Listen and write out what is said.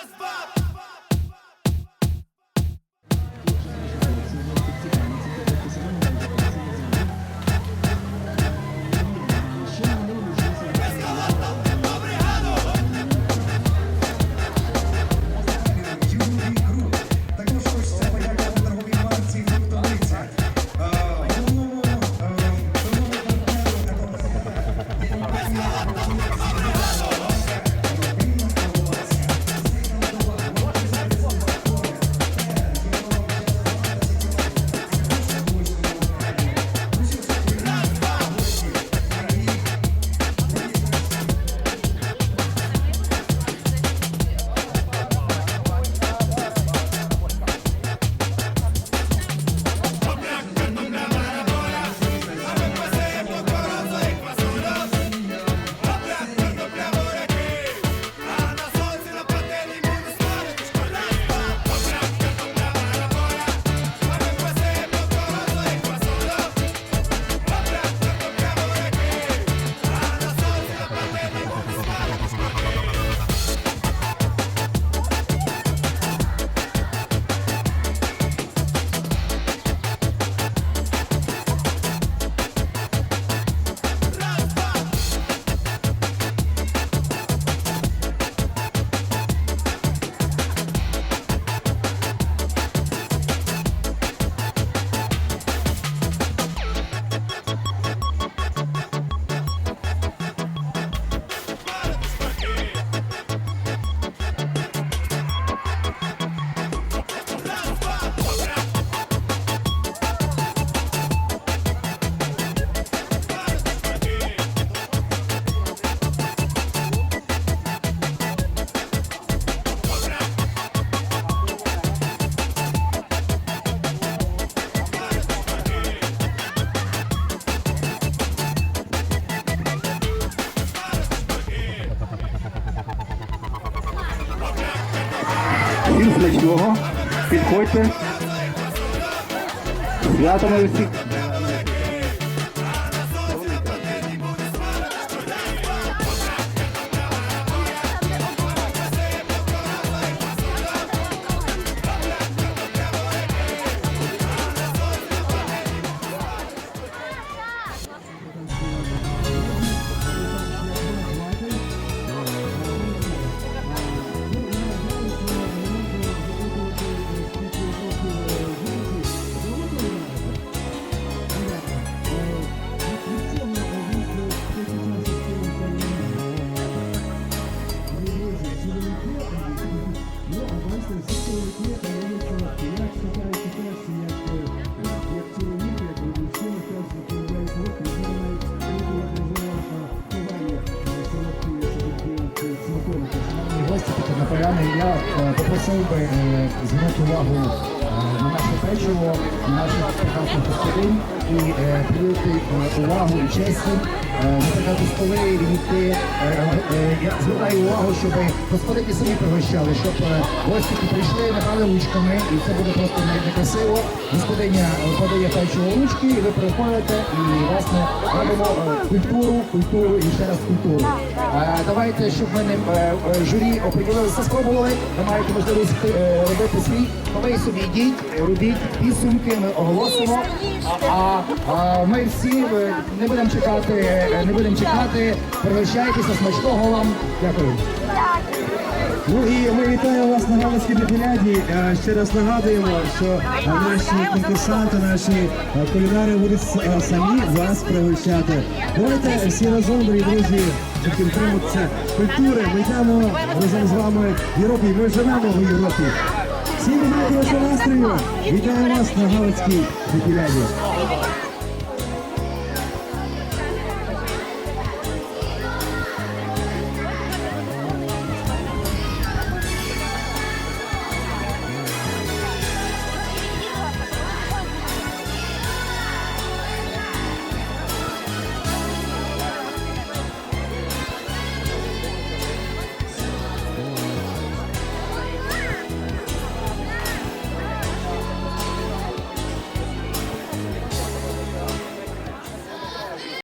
Casbah Всім смачного, підходьте. Святами усіх. Шановні поляни. Я е, попросив би е, звернути увагу е, на наше печиво, на наших прекрасних господинь і е, приділити е, увагу і честь їм, е, наприклад, столи війти. Я звертаю увагу, щоб господині самі пригощали, щоб гості прийшли, набрали ручками, і це буде просто некрасиво. Господиня подає печиво ручки, і ви приходите і власне робимо культуру, культуру і ще раз культуру. Давайте, щоб ми не журі оприділилися, спробували. Ви маєте можливість робити свій. Ви собі йдіть, робіть підсумки, ми оголосимо. Ми всі е, не будемо чекати, е, не будемо чекати. Пригощайтеся, смачного вам. Дякую. Ну і ми вітаємо вас на Галицькій Дефіляді. Е, Ще раз нагадуємо, що наші конкурсанти, наші кулінари будуть самі вас пригощати. Давайте всі разом, дорогі друзі, щоб підтриматися культури. Ми йдемо разом з вами в Європі. Ми живемо в Європі. Всім доброго настрою! Вітаю вас на Галицькій Дефіляді.